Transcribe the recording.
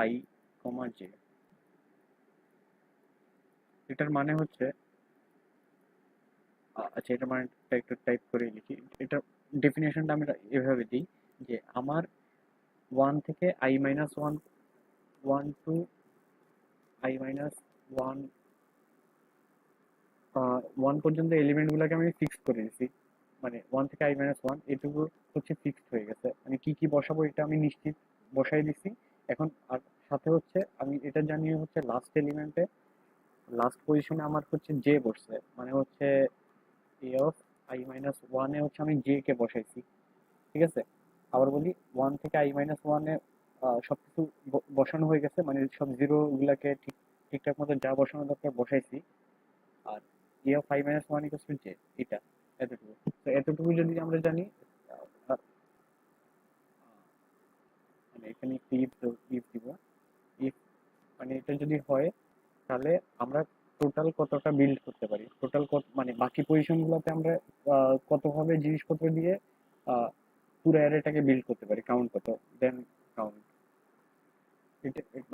I comma J. এটার মানে হচ্ছে আচ্ছা এটা মানে একটু টাইপ করে লিখি। এটা ডেফিনেশনটা আমি এভাবে দিই যে আমার ওয়ান থেকে I minus one one two I minus one one পর্যন্ত এলিমেন্টগুলোকে আমি ফিক্স করে দিছি মানে ওয়ান থেকে আই মাইনাস ওয়ান এটুকু হচ্ছে ফিক্সড হয়ে গেছে। আমি কি কি বসাবো এটা আমি নিশ্চিত বসাই দিছি। এখন আর সাথে হচ্ছে আমি এটা জানিয়ে হচ্ছে লাস্ট এলিমেন্টে লাস্ট পজিশনে আমার হচ্ছে জে বসছে। মানে হচ্ছে এ অফ আই মাইনাস ওয়ানে হচ্ছে আমি জে কে বসাইছি। ঠিক আছে? আবার বলি ওয়ান থেকে আই মাইনাস ওয়ানে সব কিছু বসানো হয়ে গেছে। মানে সব জিরো গুলাকে ঠিক, ঠিকঠাক মতো যা বসানো দরকার বসাইছি। আর A of I minus one equal to J এটা এতটুকু। তো এতটুকু যদি আমরা জানি মানে এখানে ইফ ইফ দিব ইফ মানে এটা যদি হয়, তাহলে আমরা টোটাল কতটা বিল্ড করতে পারি? টোটাল কত মানে বাকি পজিশনগুলোতে আমরা কতভাবে জিনিসপত্র দিয়ে পুরো অ্যারেটাকে বিল্ড করতে পারি? কাউন্ট কত? দেন কাউন্ট এটা